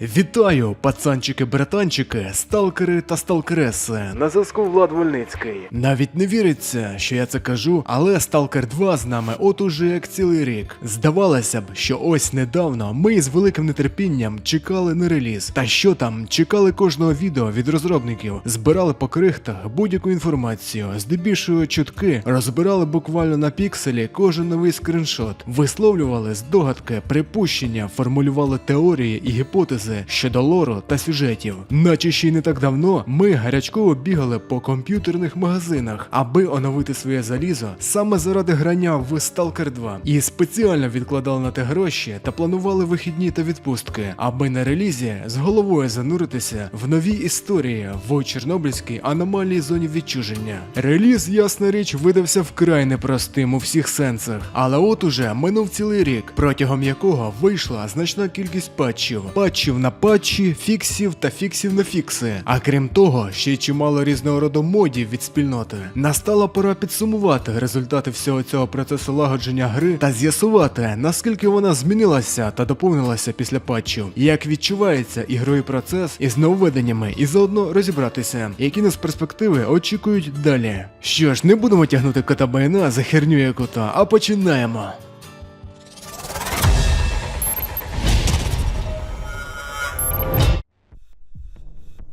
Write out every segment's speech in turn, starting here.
Вітаю, пацанчики-братанчики, сталкери та сталкереси. На зв'язку Влад Вольницький. Навіть не віриться, що я це кажу, але Сталкер 2 з нами от уже як цілий рік. Здавалося б, що ось недавно ми з великим нетерпінням чекали на реліз. Та що там, чекали кожного відео від розробників, збирали по крихтах будь-яку інформацію, здебільшого чутки, розбирали буквально на пікселі кожен новий скріншот, висловлювали здогадки, припущення, формулювали теорії і гіпотези щодо лору та сюжетів. Наче ще й не так давно ми гарячково бігали по комп'ютерних магазинах, аби оновити своє залізо саме заради грання в Stalker 2. І спеціально відкладали на те гроші та планували вихідні та відпустки, аби на релізі з головою зануритися в нові історії в Чорнобильській аномальній зоні відчуження. Реліз, ясна річ, видався вкрай непростим у всіх сенсах, але от уже минув цілий рік, протягом якого вийшла значна кількість патчів. Патчів на патчі, фіксів та фіксів на фікси. А крім того, ще чимало різного роду модів від спільноти. Настала пора підсумувати результати всього цього процесу лагодження гри та з'ясувати, наскільки вона змінилася та доповнилася після патчів, як відчувається ігровий процес із нововведеннями, і заодно розібратися, які нас перспективи очікують далі. Що ж, не будемо тягнути кота байна за херню яку-то, а починаємо.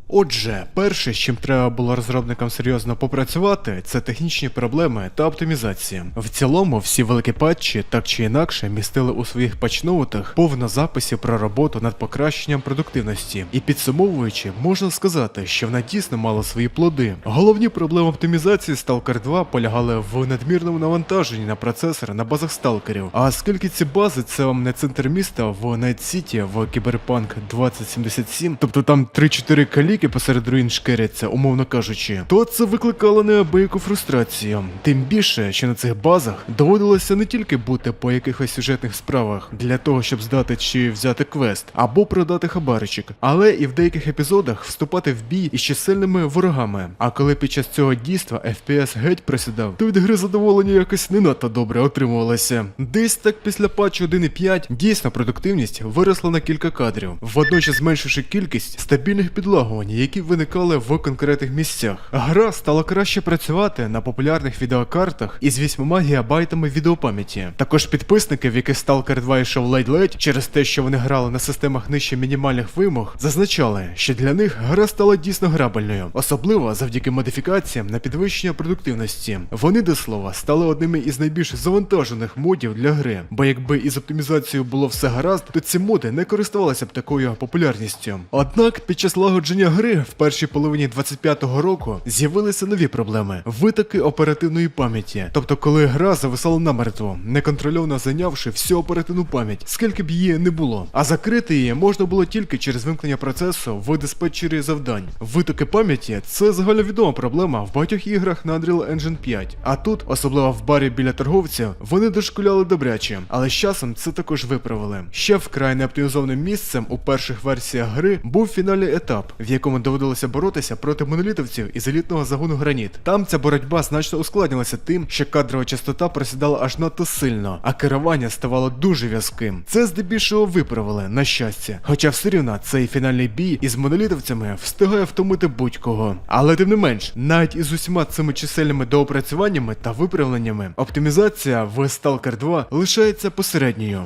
Отже, перше, з чим треба було розробникам серйозно попрацювати, це технічні проблеми та оптимізація. В цілому, всі великі патчі так чи інакше містили у своїх патчноутах повно записів про роботу над покращенням продуктивності. І підсумовуючи, можна сказати, що вона дійсно мала свої плоди. Головні проблеми оптимізації Stalker 2 полягали в надмірному навантаженні на процесор на базах сталкерів. А оскільки ці бази це вам не центр міста в Night City в Cyberpunk 2077, тобто там 3-4 каліки посеред руїн шкеряться, умовно кажучи, то це викликало неабияку фрустрацію. Тим більше, що на цих базах доводилося не тільки бути по якихось сюжетних справах для того, щоб здати чи взяти квест, або продати хабаричок, але і в деяких епізодах вступати в бій із чисельними ворогами. А коли під час цього дійства FPS геть просідав, то від гри задоволення якось не надто добре отримувалося. Десь так після патчу 1.5 дійсно продуктивність виросла на кілька кадрів, водночас зменшивши кількість стабільних підлагувань, які виникали в конкретних місцях. Гра стала краще працювати на популярних відеокартах із 8 гігабайтами відеопам'яті. Також підписники, в яких Stalker 2 йшов ледь-ледь через те, що вони грали на системах нижче мінімальних вимог, зазначали, що для них гра стала дійсно грабельною, особливо завдяки модифікаціям на підвищення продуктивності. Вони, до слова, стали одними із найбільш завантажених модів для гри, бо якби із оптимізацією було все гаразд, то ці моди не користувалися б такою популярністю. Однак під час лагодження гри в першій половині 25-го року з'явилися нові проблеми: витоки оперативної пам'яті. Тобто, коли гра зависала намертво, неконтрольовано зайнявши всю оперативну пам'ять, скільки б її не було. А закрити її можна було тільки через вимкнення процесу в диспетчері завдань. Витоки пам'яті це загальновідома проблема в багатьох іграх на Unreal Engine 5. А тут, особливо в барі біля торговців, вони дошкуляли добряче, але з часом це також виправили. Ще вкрай неоптимізованим місцем у перших версіях гри був фінальний етап, в якому доводилося боротися проти монолітовців із елітного загону граніт. Там ця боротьба значно ускладнилася тим, що кадрова частота просідала аж надто сильно, а керування ставало дуже в'язким. Це здебільшого виправили, на щастя. Хоча все рівно цей фінальний бій із монолітовцями встигає втомити будь-кого. Але тим не менш, навіть із усіма цими чисельними доопрацюваннями та виправленнями, оптимізація в Stalker 2 лишається посередньою.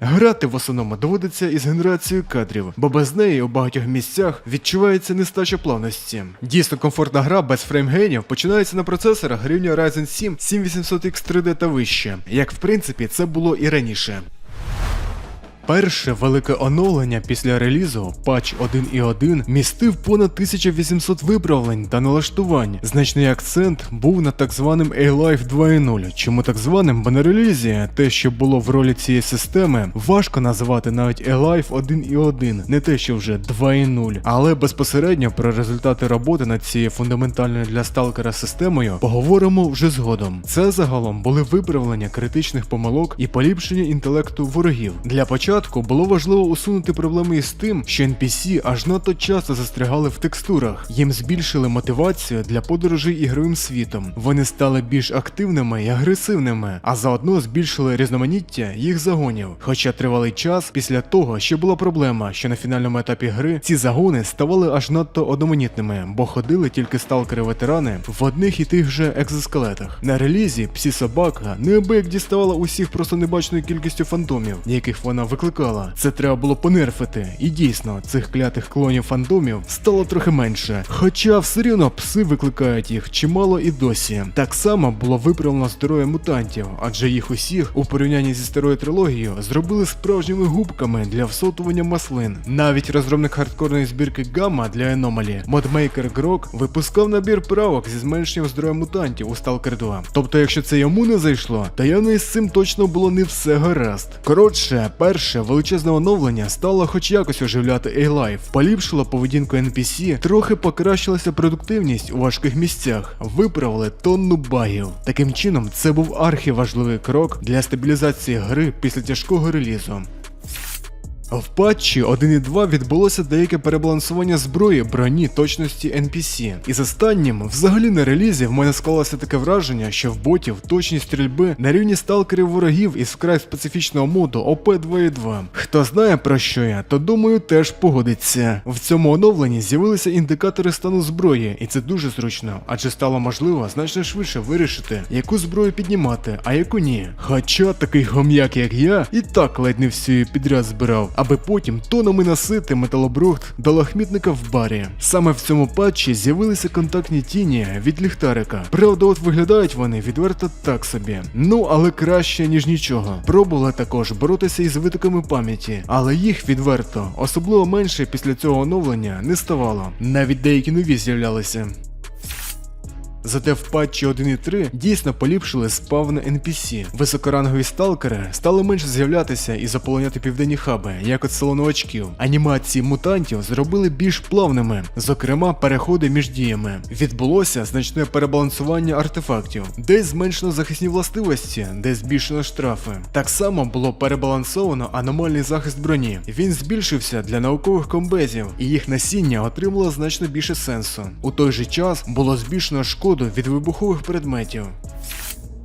Грати в основному доводиться із генерацією кадрів, бо без неї у багатьох місцях відчувається нестача плавності. Дійсно комфортна гра без фреймгенів починається на процесорах рівня Ryzen 7 7800X 3D та вище, як в принципі це було і раніше. Перше велике оновлення після релізу, патч 1.1, містив понад 1800 виправлень та налаштувань. Значний акцент був на так званим A-Life 2.0. Чому так званим? Бо на релізі те, що було в ролі цієї системи, важко називати навіть A-Life 1.1, не те, що вже 2.0. Але безпосередньо про результати роботи над цією фундаментальною для сталкера системою поговоримо вже згодом. Це загалом були виправлення критичних помилок і поліпшення інтелекту ворогів. Для початку початку було важливо усунути проблеми із тим, що NPC аж надто часто застрягали в текстурах. Їм збільшили мотивацію для подорожей ігровим світом. Вони стали більш активними і агресивними, а заодно збільшили різноманіття їх загонів. Хоча тривалий час після того ще була проблема, що на фінальному етапі гри ці загони ставали аж надто одноманітними, бо ходили тільки сталкери-ветерани в одних і тих же екзоскелетах. На релізі псі собака неабияк діставала усіх просто небачною кількістю фантомів, яких вона викликала. Це треба було понерфити. І дійсно, цих клятих клонів фантомів стало трохи менше. Хоча все рівно пси викликають їх чимало і досі. Так само було виправлено здоров'я мутантів, адже їх усіх у порівнянні зі старою трилогією зробили справжніми губками для всотування маслин. Навіть розробник хардкорної збірки Gamma для Anomaly, модмейкер Грок, випускав набір правок зі зменшенням здоров'я мутантів у Stalker 2. Тобто, якщо це йому не зайшло, то явно із цим точно було не все гаразд. Коротше, перше величезне оновлення стало хоч якось оживляти A-Life, поліпшило поведінку NPC, трохи покращилася продуктивність у важких місцях, виправили тонну багів. Таким чином, це був архіважливий крок для стабілізації гри після тяжкого релізу. В патчі 1.2 відбулося деяке перебалансування зброї, броні, точності NPC. І з останнім, взагалі на релізі, в мене склалося таке враження, що в ботів точність стрільби на рівні сталкерів ворогів із вкрай специфічного моду ОП-2.2. Хто знає про що я, то думаю теж погодиться. В цьому оновленні з'явилися індикатори стану зброї, і це дуже зручно, адже стало можливо значно швидше вирішити, яку зброю піднімати, а яку ні. Хоча такий гом'як, як я, і так ледь не всю підряд збирав аби потім тонами насити металобрухт до лахмітника в барі. Саме в цьому патчі з'явилися контактні тіні від ліхтарика. Правда, от виглядають вони відверто так собі. Ну, але краще, ніж нічого. Пробували також боротися із витоками пам'яті, але їх відверто, особливо менше після цього оновлення, не ставало. Навіть деякі нові з'являлися. Зате в патчі 1.3 дійсно поліпшили спавни NPC. Високорангові сталкери стали менше з'являтися і заполоняти південні хаби, як от село новачків. Анімації мутантів зробили більш плавними, зокрема, переходи між діями. Відбулося значне перебалансування артефактів, десь зменшено захисні властивості, десь збільшено штрафи. Так само було перебалансовано аномальний захист броні. Він збільшився для наукових комбезів, і їх насіння отримало значно більше сенсу. У той же час було збільшено шкоду від вибухових предметів.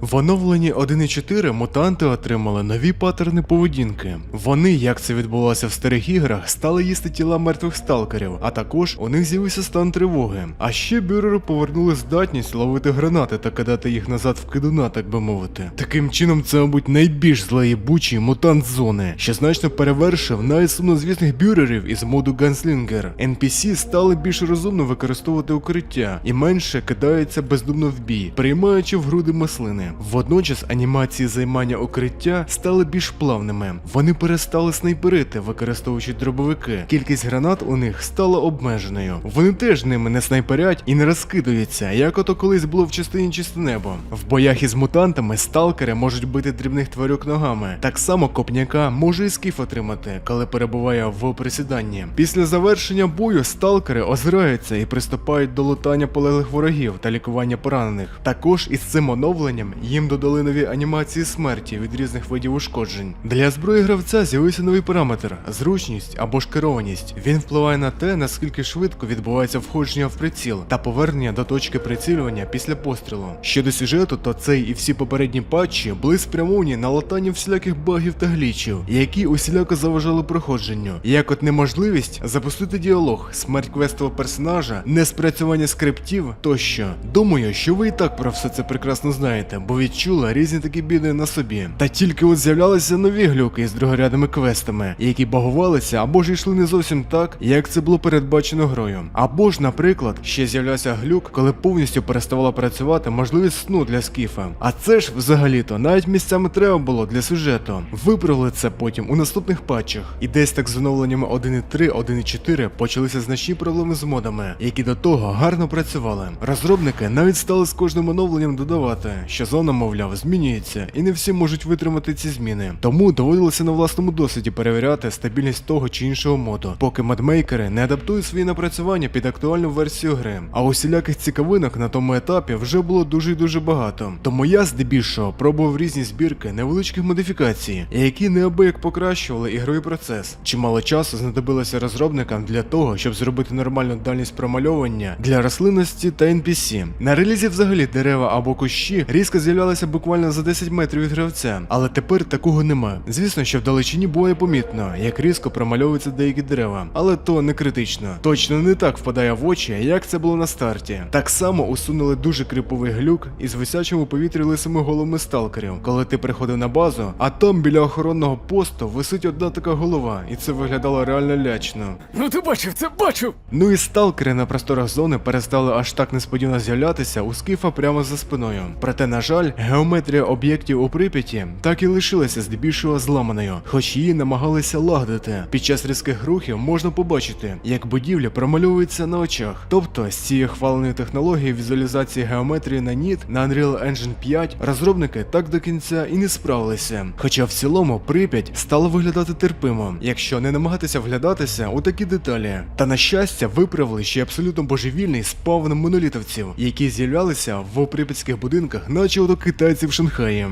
В оновленні 1.4 мутанти отримали нові паттерни поведінки. Вони, як це відбулося в старих іграх, стали їсти тіла мертвих сталкерів, а також у них з'явився стан тривоги. А ще бюрери повернули здатність ловити гранати та кидати їх назад в кидуна, так би мовити. Таким чином, це, мабуть, найбільш злоєбучий мутант зони, що значно перевершив навіть сумнозвісних бюрерів із моду Ганслінгер. NPC стали більш розумно використовувати укриття і менше кидаються бездумно в бій, приймаючи в груди маслини. Водночас анімації займання укриття стали більш плавними. Вони перестали снайперити, використовуючи дробовики. Кількість гранат у них стала обмеженою. Вони теж ними не снайперять і не розкидаються, як ото колись було в частині чисте небо. В боях із мутантами сталкери можуть бити дрібних тварюк ногами. Так само копняка може і скіф отримати, коли перебуває в присіданні. Після завершення бою сталкери озираються і приступають до лутання полеглих ворогів та лікування поранених. Також із цим оновленням їм додали нові анімації смерті від різних видів ушкоджень. Для зброї гравця з'явився новий параметр зручність або ж керованість. Він впливає на те, наскільки швидко відбувається входження в приціл та повернення до точки прицілювання після пострілу. Щодо сюжету, то цей і всі попередні патчі були спрямовані на латання всіляких багів та глічів, які усіляко заважали проходженню, як от неможливість запустити діалог, смерть квестового персонажа, неспрацювання скриптів тощо. Думаю, що ви і так про все це прекрасно знаєте, бо відчула різні такі біди на собі. Та тільки от з'являлися нові глюки з другорядними квестами, які багувалися або ж йшли не зовсім так, як це було передбачено грою. Або ж, наприклад, ще з'являвся глюк, коли повністю переставала працювати можливість сну для скіфа. А це ж взагалі-то навіть місцями треба було для сюжету. Виправили це потім у наступних патчах. І десь так з оновленнями 1.3, 1.4 почалися значні проблеми з модами, які до того гарно працювали. Розробники навіть стали з кожним оновленням додавати, що зона, мовляв, змінюється, і не всі можуть витримати ці зміни. Тому доводилося на власному досвіді перевіряти стабільність того чи іншого моду, поки модмейкери не адаптують свої напрацювання під актуальну версію гри. А усіляких цікавинок на тому етапі вже було дуже й дуже багато. Тому я здебільшого пробував різні збірки невеличких модифікацій, які неабияк покращували ігровий процес. Чимало часу знадобилося розробникам для того, щоб зробити нормальну дальність промальовування для рослинності та NPC. На релізі взагалі дерева або кущі різко з'являлися буквально за 10 метрів від гравця, але тепер такого нема. Звісно, що в далечині буває помітно, як різко промальовуються деякі дерева, але то не критично. Точно не так впадає в очі, як це було на старті. Так само усунули дуже криповий глюк із висячим у повітрі лисими головами сталкерів, коли ти приходив на базу, а там біля охоронного посту висить одна така голова, і це виглядало реально лячно. Ну ти бачив, це бачив! Ну і сталкери на просторах зони перестали аж так несподівано з'являтися у скіфа прямо за спиною. Проте, на жаль, геометрія об'єктів у Прип'яті так і лишилася здебільшого зламаною, хоч її намагалися лагодити. Під час різких рухів можна побачити, як будівлі промальовуються на очах. Тобто з цією хваленою технологією візуалізації геометрії на ніт на Unreal Engine 5 розробники так до кінця і не справилися. Хоча в цілому Прип'ять стало виглядати терпимо, якщо не намагатися вглядатися у такі деталі. Та на щастя, виправили ще абсолютно божевільний спавн монолітовців, які з'являлися в прип'ятських будинках, наче ото китайців Шанхаї.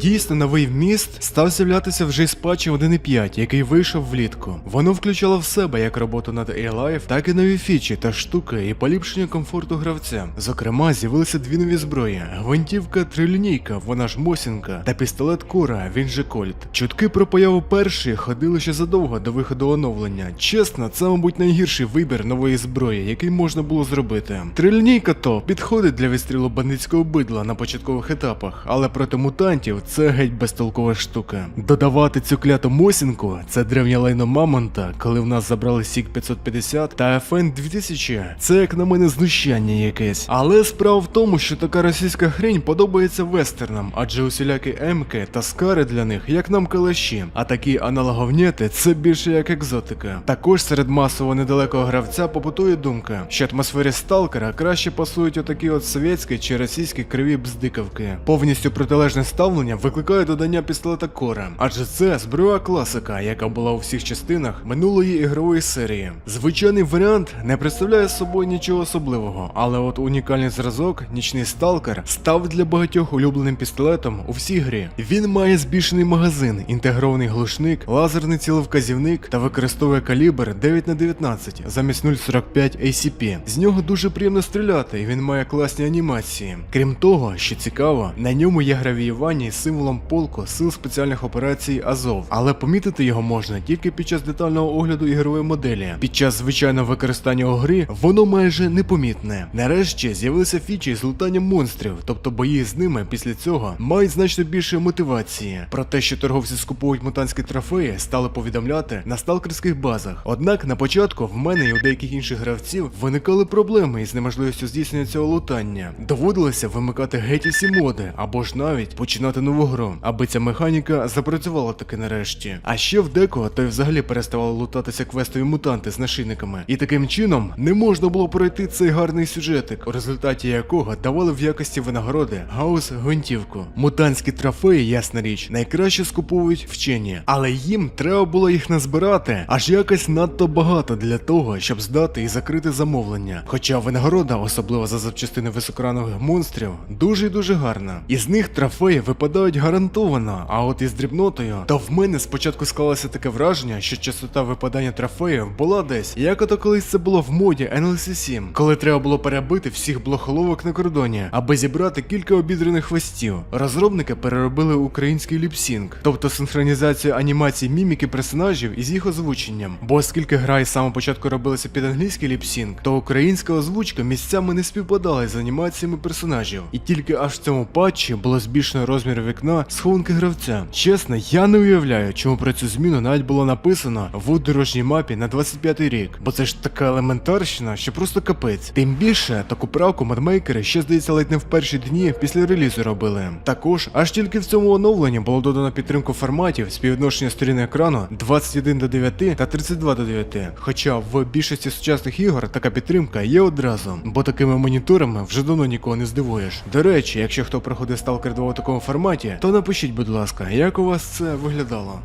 Дійсно, новий вміст став з'являтися вже з патчі 1.5, який вийшов влітку. Воно включало в себе як роботу над A-Life, так і нові фічі та штуки і поліпшення комфорту гравця. Зокрема, з'явилися дві нові зброї: гвинтівка трилінійка, вона ж Мосінка, та пістолет Кура, він же Кольт. Чутки про появу першої ходили ще задовго до виходу оновлення. Чесно, це, мабуть, найгірший вибір нової зброї, який можна було зробити. Трилінійка то підходить для відстрілу бандитського бидла на початкових етапах, але проти мутантів це геть безтолкова штука. Додавати цю кляту мосінку це древнє лайно Мамонта, коли в нас забрали Сік 550 та FN 2000. Це як на мене знущання якесь. Але справа в тому, що така російська хрень подобається вестернам, адже усілякі емки та скари для них як нам калаші, а такі аналоговнєти це більше як екзотика. Також серед масово недалекого гравця побутує думка, що атмосфері сталкера краще пасують отакі от совєтські чи російські криві бздикавки. Повністю протилежне ставлення викликає додання пістолета Кора, адже це зброя класика, яка була у всіх частинах минулої ігрової серії. Звичайний варіант не представляє собою нічого особливого, але от унікальний зразок, нічний сталкер, став для багатьох улюбленим пістолетом у всій грі. Він має збільшений магазин, інтегрований глушник, лазерний цілевказівник та використовує калібр 9 на 19 замість 0.45 ACP. З нього дуже приємно стріляти, і він має класні анімації. Крім того, що цікаво, на ньому є гравіювання символом полку сил спеціальних операцій Азов, але помітити його можна тільки під час детального огляду ігрової моделі. Під час звичайного використання у грі воно майже непомітне. Нарешті з'явилися фічі з лутанням монстрів, тобто бої з ними після цього мають значно більше мотивації. Про те, що торговці скуповують мутантські трофеї, стали повідомляти на сталкерських базах. Однак на початку в мене і у деяких інших гравців виникали проблеми із неможливістю здійснення цього лутання. Доводилося вимикати геть усі моди або ж навіть починати нову гру, аби ця механіка запрацювала таки нарешті. А ще в декого то й взагалі переставали лутатися квестові мутанти з нашийниками. І таким чином не можна було пройти цей гарний сюжетик, у результаті якого давали в якості винагороди гаус гвинтівку. Мутантські трофеї, ясна річ, найкраще скуповують вчені, але їм треба було їх назбирати аж якось надто багато для того, щоб здати і закрити замовлення. Хоча винагорода, особливо за запчастини високорангових монстрів, дуже й дуже гарна. Із них трофеї випадають гарантовано, а от із дрібнотою, то в мене спочатку склалося таке враження, що частота випадання трофеїв була десь, як ото колись це було в моді NLC 7, коли треба було перебити всіх блохоловок на кордоні, аби зібрати кілька обідрених хвостів. Розробники переробили український ліпсінг, тобто синхронізацію анімацій міміки персонажів із їх озвученням. Бо оскільки гра із самого початку робилася під англійський ліпсінг, то українська озвучка місцями не співпадала з анімаціями персонажів. І тільки аж в цьому патчі було збільшено розмір вікна схованки гравця. Чесно, я не уявляю, чому про цю зміну навіть було написано в дорожній мапі на 25-й рік, бо це ж така елементарщина, що просто капець. Тим більше таку правку модмейкери ще здається ледь не в перші дні після релізу робили. Також аж тільки в цьому оновленні було додано підтримку форматів співвідношення сторін екрану 21 до 9 та 32 до 9. Хоча в більшості сучасних ігор така підтримка є одразу, бо такими моніторами вже давно нікого не здивуєш. До речі, якщо хто проходив Stalker 2 у такому форматі, то напишіть, будь ласка, як у вас це виглядало.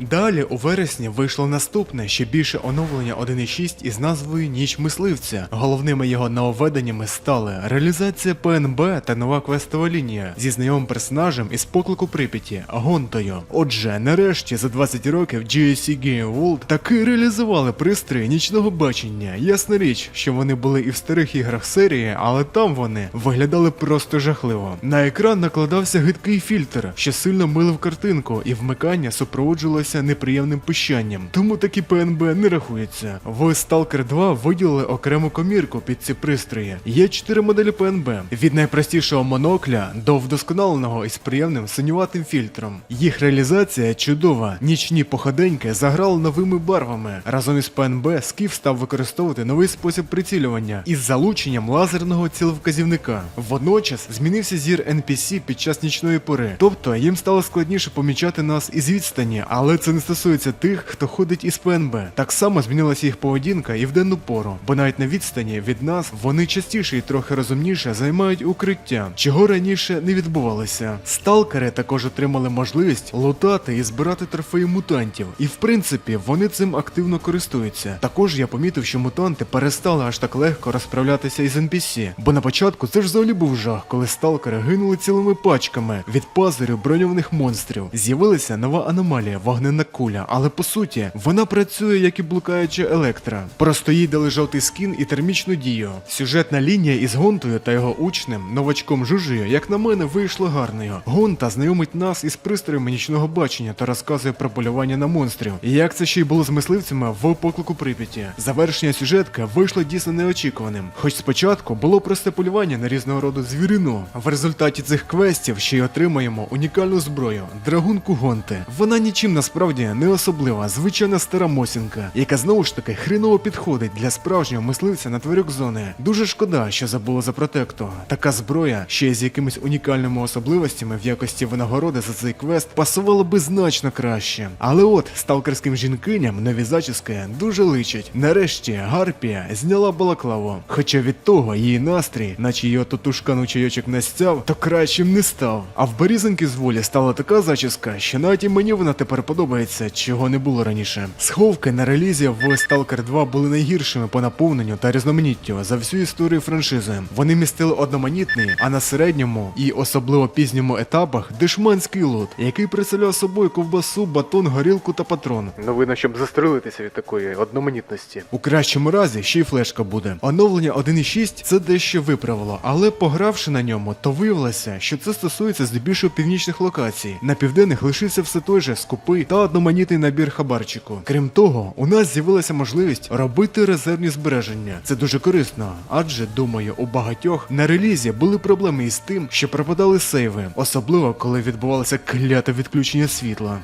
Далі у вересні вийшло наступне ще більше оновлення 1.6 із назвою Ніч мисливця. Головними його нововведеннями стали реалізація ПНБ та нова квестова лінія зі знайомим персонажем із поклику Прип'яті Гонтою. Отже, нарешті за 20 років GSC Game World таки реалізували пристрої нічного бачення. Ясна річ, що вони були і в старих іграх серії, але там вони виглядали просто жахливо. На екран накладався гидкий фільтр, що сильно милив картинку, і вмикання супроводжувалося неприємним пищанням. Тому такі ПНБ не рахуються. В Stalker 2 виділили окрему комірку під ці пристрої. Є чотири моделі ПНБ: від найпростішого монокля до вдосконаленого із приємним синюватим фільтром. Їх реалізація чудова. Нічні походеньки заграли новими барвами. Разом із ПНБ Скіф став використовувати новий спосіб прицілювання із залученням лазерного цілевказівника. Водночас змінився зір NPC під час нічної пори. Тобто їм стало складніше помічати нас із відстані, але це не стосується тих, хто ходить із ПНБ. Так само змінилася їх поведінка і в денну пору, бо навіть на відстані від нас вони частіше і трохи розумніше займають укриття, чого раніше не відбувалося. Сталкери також отримали можливість лутати і збирати трофеї мутантів, і в принципі вони цим активно користуються. Також я помітив, що мутанти перестали аж так легко розправлятися із NPC, бо на початку це ж взагалі був жах, коли сталкери гинули цілими пачками від пазурів броньованих монстрів. З'явилася нова аномалія вогненна куля, але по суті вона працює як і блукаюча електра. Просто їй дали жовтий скін і термічну дію. Сюжетна лінія із Гонтою та його учнем, новачком Жужею, як на мене, вийшла гарною. Гонта знайомить нас із пристроями нічного бачення та розказує про полювання на монстрів. Як це ще й було з мисливцями в поклику Прип'яті. Завершення сюжетки вийшло дійсно неочікуваним. Хоч спочатку було просте полювання на різного роду звірину. В результаті цих квестів ще й отримаємо унікальну зброю драгунку Гонти. Вона нічим насправді не особлива, звичайна стара мосінка, яка знову ж таки хреново підходить для справжнього мисливця на тварюк зони. Дуже шкода, що забули за протекту. Така зброя, ще й з якимись унікальними особливостями в якості винагороди за цей квест, пасувала би значно краще. Але от сталкерським жінкиням нові зачіски дуже личать. Нарешті Гарпія зняла балаклаву. Хоча від того її настрій, наче її тотушкану чайочок настяв, то кращим не став. А в Берізоньки з волі стала така зачіска, що навіть і мені вона тепер подобається, чого не було раніше. Сховки на релізі в Stalker 2 були найгіршими по наповненню та різноманіттю за всю історію франшизи. Вони містили одноманітний, а на середньому і особливо пізньому етапах дешманський лут, який представляв собою ковбасу, батон, горілку та патрон. Новина, щоб застрелитися від такої одноманітності. У кращому разі ще й флешка буде. Оновлення 1.6 це дещо виправило, але погравши на ньому, то виявилося, що це стосується здебільшого північних локацій. На південних лишився все той же скупий та одноманітний набір хабарчику. Крім того, у нас з'явилася можливість робити резервні збереження. Це дуже корисно, адже думаю, у багатьох на релізі були проблеми із тим, що пропадали сейви, особливо коли відбувалося кляте відключення світла.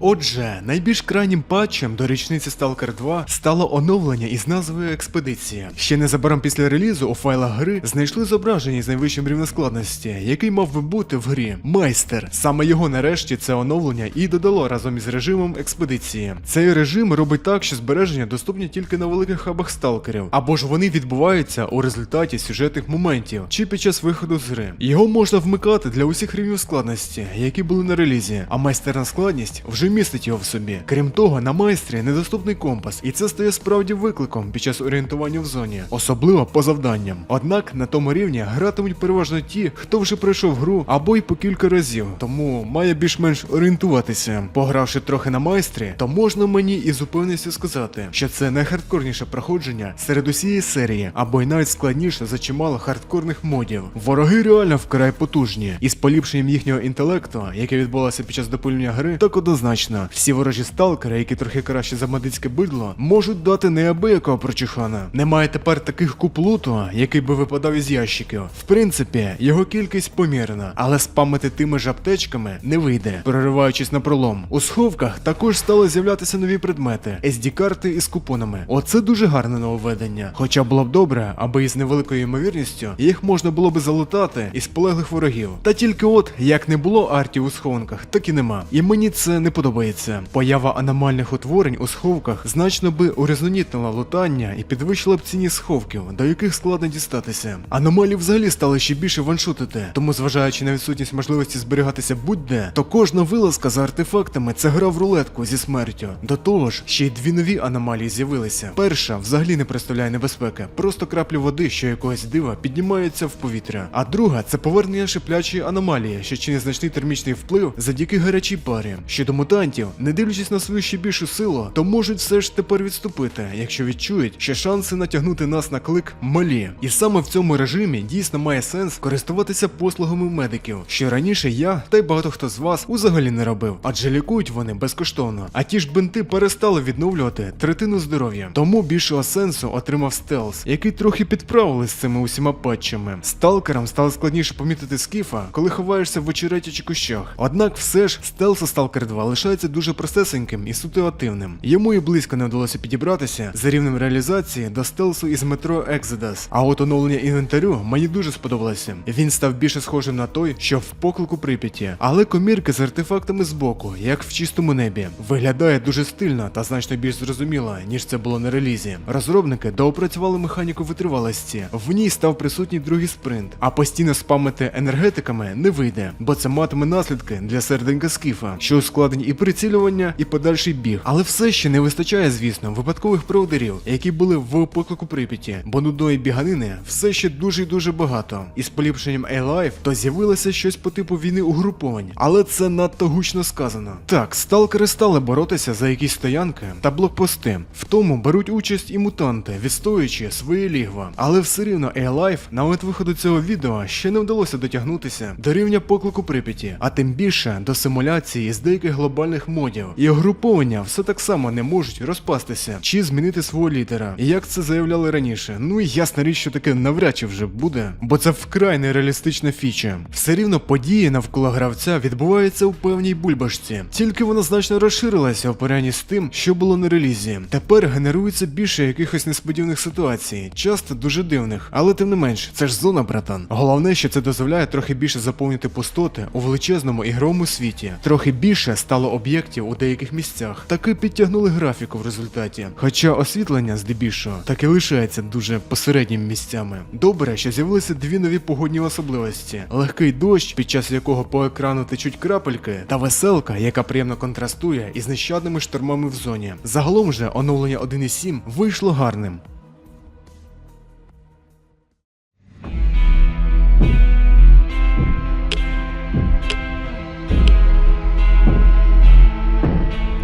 Отже, найбільш крайнім патчем до річниці Stalker 2 стало оновлення із назвою Експедиція. Ще незабаром після релізу у файлах гри знайшли зображення з найвищим рівнем складності, який мав би бути в грі майстер. Саме його нарешті це оновлення і додало разом із режимом експедиції. Цей режим робить так, що збереження доступні тільки на великих хабах сталкерів, або ж вони відбуваються у результаті сюжетних моментів чи під час виходу з гри. Його можна вмикати для усіх рівнів складності, які були на релізі, а майстерна складність вже містить його в собі. Крім того, на майстрі недоступний компас, і це стає справді викликом під час орієнтування в зоні, особливо по завданням. Однак на тому рівні гратимуть переважно ті, хто вже пройшов гру або й по кілька разів, тому має більш-менш орієнтуватися. Погравши трохи на майстрі, то можна мені із упевненістю сказати, що це найхардкорніше проходження серед усієї серії, або й навіть складніше за чимало хардкорних модів. Вороги реально вкрай потужні, і з поліпшенням їхнього інтелекту, яке відбулося під час допилення гри, так однозначно однозначно, всі ворожі сталкери, які трохи краще за медицьке бидло, можуть дати неабиякого прочихана. Немає тепер таких куп луту, який би випадав із ящиків. В принципі, його кількість помірна, але спамити тими ж аптечками не вийде, прориваючись на пролом. У сховках також стали з'являтися нові предмети, SD-карти із купонами. Оце дуже гарне нововведення. Хоча було б добре, аби із невеликою ймовірністю їх можна було би залутати із полеглих ворогів. Та тільки от, як не було артів у схованках, так і нема. І мені це не подобається. Поява аномальних утворень у сховках значно би урізноманітнила лутання і підвищила б ціні сховків, до яких складно дістатися. Аномалії взагалі стали ще більше ваншутити, тому зважаючи на відсутність можливості зберігатися будь-де, то кожна вилазка за артефактами це гра в рулетку зі смертю. До того ж, ще й дві нові аномалії з'явилися. Перша взагалі не представляє небезпеки, просто краплі води, що якогось дива піднімаються в повітря. А друга це повернення шиплячої аномалії, що чинить значний термічний вплив завдяки гарячій парі. Щодо мутантів, не дивлячись на свою ще більшу силу, то можуть все ж тепер відступити, якщо відчують, що шанси натягнути нас на клик малі. І саме в цьому режимі дійсно має сенс користуватися послугами медиків, що раніше я та й багато хто з вас взагалі не робив, адже лікують вони безкоштовно. А ті ж бинти перестали відновлювати третину здоров'я. Тому більшого сенсу отримав стелс, який трохи підправили з цими усіма патчами. Сталкерам стало складніше помітити скіфа, коли ховаєшся в очереті чи кущах. Однак все ж стелс у Stalker 2 лишається дуже простесеньким і ситуативним. Йому і близько не вдалося підібратися за рівнем реалізації до стелсу із метро Exodus. А от оновлення інвентарю мені дуже сподобалося. Він став більше схожим на той, що в поклику Прип'яті, але комірки з артефактами збоку, як в чистому небі. Виглядає дуже стильно та значно більш зрозуміло, ніж це було на релізі. Розробники доопрацювали механіку витривалості. В ній став присутній другий спринт, а постійно спамити енергетиками не вийде, бо це матиме наслідки для серденька скіфа, що ускладнень і прицілювання, і подальший біг. Але все ще не вистачає, звісно, випадкових проводирів, які були в поклику Прип'яті, бо нудної біганини все ще дуже і дуже багато. І з поліпшенням A-Life то з'явилося щось по типу війни угруповань, але це надто гучно сказано. Так, сталкери стали боротися за якісь стоянки та блокпости. В тому беруть участь і мутанти, відстоюючи свої лігва. Але все рівно A-Life на момент виходу цього відео ще не вдалося дотягнутися до рівня поклику Прип'яті, а тим більше до симуляції з деяких глобальних модів. І угруповання все так само не можуть розпастися чи змінити свого лідера. Як це заявляли раніше, ну і ясна річ, що таке навряд чи вже буде, бо це вкрай нереалістична фіча. Все рівно події навколо гравця відбуваються у певній бульбашці, тільки вона значно розширилася в порівнянні з тим, що було на релізі. Тепер генерується більше якихось несподіваних ситуацій, часто дуже дивних, але тим не менш, це ж зона, братан. Головне, що це дозволяє трохи більше заповнити пустоти у величезному ігровому світі. Трохи більше стало об'єктів у деяких місцях. Таки підтягнули графіку в результаті. Хоча освітлення здебільшого таки лишається дуже посередніми місцями. Добре, що з'явилися дві нові погодні особливості: легкий дощ, під час якого по екрану течуть крапельки, та веселка, яка приємно контрастує із нещадними штормами в зоні. Загалом же оновлення 1.7 вийшло гарним.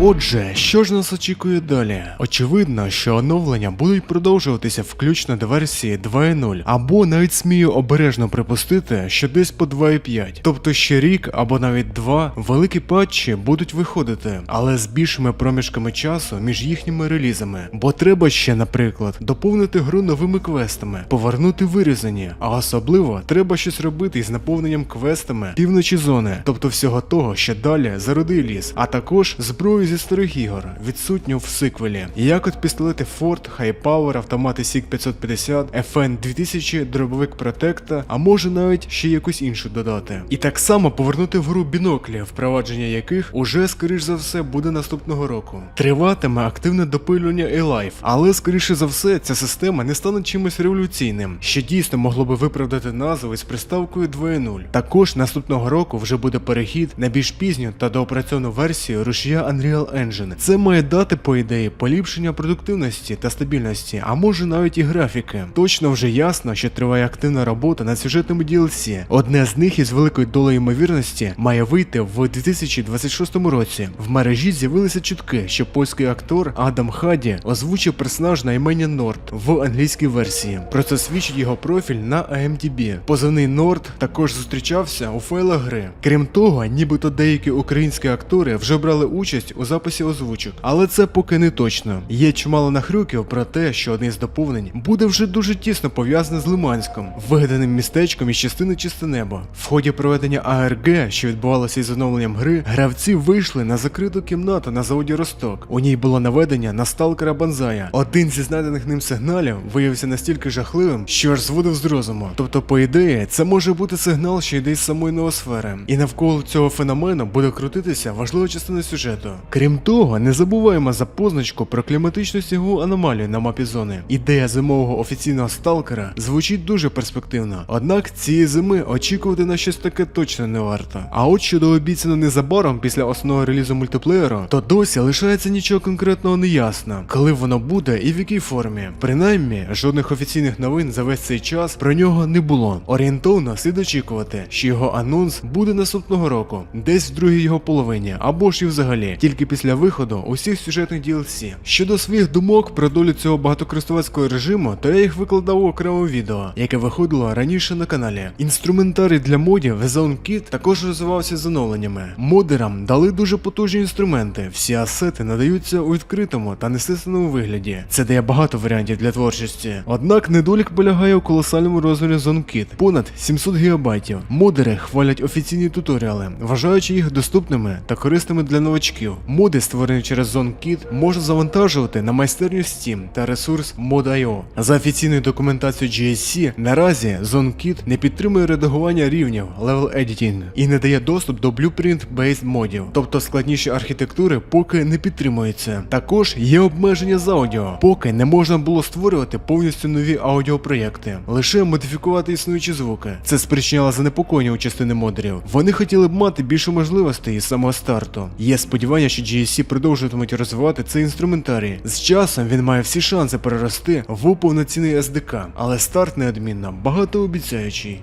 Отже, що ж нас очікує далі? Очевидно, що оновлення будуть продовжуватися включно до версії 2.0, або навіть смію обережно припустити, що десь по 2.5. Тобто ще рік або навіть два великі патчі будуть виходити, але з більшими проміжками часу між їхніми релізами. Бо треба ще, наприклад, доповнити гру новими квестами, повернути вирізані, а особливо треба щось робити із наповненням квестами півночі зони, тобто всього того, що далі зародий ліс, а також зброю зі старих ігор, відсутню в сиквелі, як от пістолети Ford, High Power, автомати SIG 550, FN 2000, дробовик Протекта, а може навіть ще якусь іншу додати. І так само повернути в гру біноклі, впровадження яких уже скоріш за все буде наступного року. Триватиме активне допилювання A-Life, але скоріше за все ця система не стане чимось революційним, що дійсно могло би виправдати назву із приставкою 2.0. Також наступного року вже буде перехід на більш пізню та доопрацьовану версію рушія Unreal Unreal Engine. Це має дати, по ідеї, поліпшення продуктивності та стабільності, а може навіть і графіки. Точно вже ясно, що триває активна робота над сюжетними DLC. Одне з них із великою долею ймовірності має вийти в 2026 році. В мережі з'явилися чутки, що польський актор Адам Хаді озвучив персонаж на імені Норд в англійській версії. Про це свідчить його профіль на IMDb. Позивний Норд також зустрічався у файлах гри. Крім того, нібито деякі українські актори вже брали участь у записі озвучок, але це поки не точно. Є чимало нахрюків про те, що одне з доповнень буде вже дуже тісно пов'язане з Лиманськом, вигаданим містечком із частини чисте небо. В ході проведення АРГ, що відбувалося із оновленням гри, гравці вийшли на закриту кімнату на заводі Росток. У ній було наведення на сталкера Банзая. Один зі знайдених ним сигналів виявився настільки жахливим, що аж зводив з розуму. Тобто, по ідеї, це може бути сигнал, що йде із самої ноосфери. І навколо цього феномену буде крутитися важлива частина сюжету. Крім того, не забуваємо за позначку про кліматичну снігову аномалію на мапі зони. Ідея зимового офіційного сталкера звучить дуже перспективно. Однак цієї зими очікувати на щось таке точно не варто. А от щодо обіцяно незабаром після основного релізу мультиплеєру, то досі лишається нічого конкретного не ясно, коли воно буде і в якій формі. Принаймні, жодних офіційних новин за весь цей час про нього не було. Орієнтовно слід очікувати, що його анонс буде наступного року, десь в другій його половині, або ж і взагалі, тільки після виходу усіх сюжетних DLC. Щодо своїх думок про долю цього багатокористувацького режиму, то я їх викладав у окремому відео, яке виходило раніше на каналі. Інструментарій для модів The Zone Kit також розвивався з оновленнями. Модерам дали дуже потужні інструменти. Всі асети надаються у відкритому та несистеному вигляді. Це дає багато варіантів для творчості. Однак недолік полягає у колосальному розмірі Zone Kit – понад 700 ГБ. Модери хвалять офіційні туторіали, вважаючи їх доступними та корисними для новачків. Моди, створені через Zone Kit, можна завантажувати на майстерню Steam та ресурс Mod.io. За офіційною документацією GSC, наразі Zone Kit не підтримує редагування рівнів Level Editing і не дає доступ до Blueprint-based модів, тобто складніші архітектури поки не підтримуються. Також є обмеження з аудіо, поки не можна було створювати повністю нові аудіопроєкти, лише модифікувати існуючі звуки. Це спричиняло занепокоєння у частини модерів. Вони хотіли б мати більше можливостей із самого старту. Є сподівання, що GSC продовжуватимуть розвивати цей інструментарій. З часом він має всі шанси перерости в повноцінний SDK, але старт неодмінно багатообіцяючий.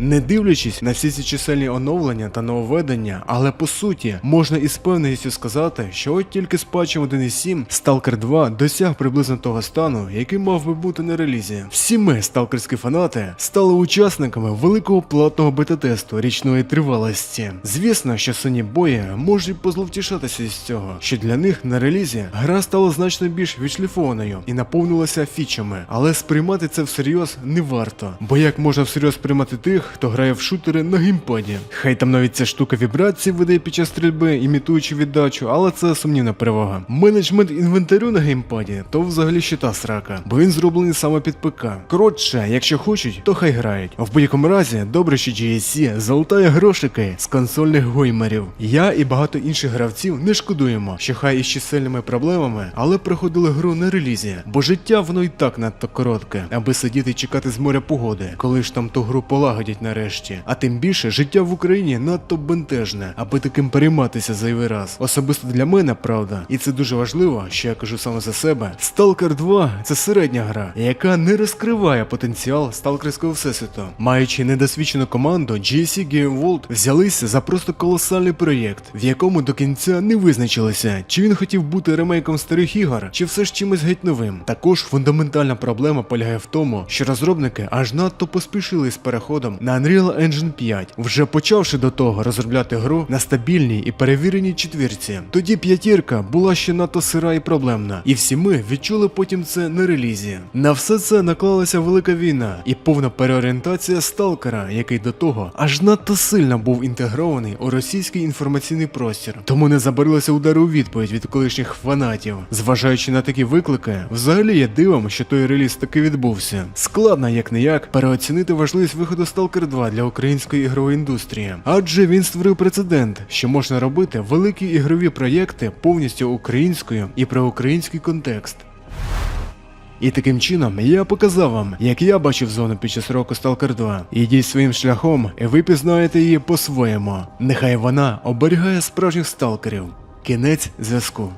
Не дивлячись на всі ці чисельні оновлення та нововведення, але по суті можна із певністю сказати, що от тільки з патчем 1.7 Stalker 2 досяг приблизно того стану, який мав би бути на релізі. Всі ми, сталкерські фанати, стали учасниками великого платного бета-тесту річної тривалості. Звісно, що сині бої можуть позловтішатися із цього, що для них на релізі гра стала значно більш відшліфованою і наповнилася фічами, але сприймати це всерйоз не варто, бо як можна всерйоз приймати тих, хто грає в шутери на геймпаді. Хай там навіть ця штука вібрації видає під час стрільби, імітуючи віддачу, але це сумнівна перевага. Менеджмент інвентарю на геймпаді то взагалі ще та срака, бо він зроблений саме під ПК. Коротше, якщо хочуть, то хай грають. А в будь-якому разі, добре, що GSC золотає грошики з консольних гоймерів. Я і багато інших гравців не шкодуємо, що хай із чисельними проблемами, але проходили гру на релізі, бо життя воно і так надто коротке, аби сидіти і чекати з моря погоди, коли ж там ту гру полагодять нарешті. А тим більше життя в Україні надто бентежне, аби таким перейматися зайвий раз. Особисто для мене, правда, і це дуже важливо, що я кажу саме за себе. Stalker 2 це середня гра, яка не розкриває потенціал сталкерського всесвіту. Маючи недосвідчену команду, GSC Game World взялися за просто колосальний проєкт, в якому до кінця не визначилися, чи він хотів бути ремейком старих ігор, чи все ж чимось геть новим. Також фундаментальна проблема полягає в тому, що розробники аж надто поспішили з переходом на Unreal Engine 5, вже почавши до того розробляти гру на стабільній і перевіреній четвірці. Тоді п'ятірка була ще надто сира і проблемна, і всі ми відчули потім це на релізі. На все це наклалася велика війна і повна переорієнтація сталкера, який до того аж надто сильно був інтегрований у російський інформаційний простір. Тому не забарилися удари у відповідь від колишніх фанатів. Зважаючи на такі виклики, взагалі є дивом, що той реліз таки відбувся. Складно як не як переоцінити важливість виходу Stalker 2 для української ігрової індустрії, адже він створив прецедент, що можна робити великі ігрові проєкти повністю українською і про український контекст. І таким чином я показав вам, як я бачив зону під час року Stalker 2. Ідіть своїм шляхом, і ви пізнаєте її по-своєму. Нехай вона оберігає справжніх сталкерів. Кінець зв'язку.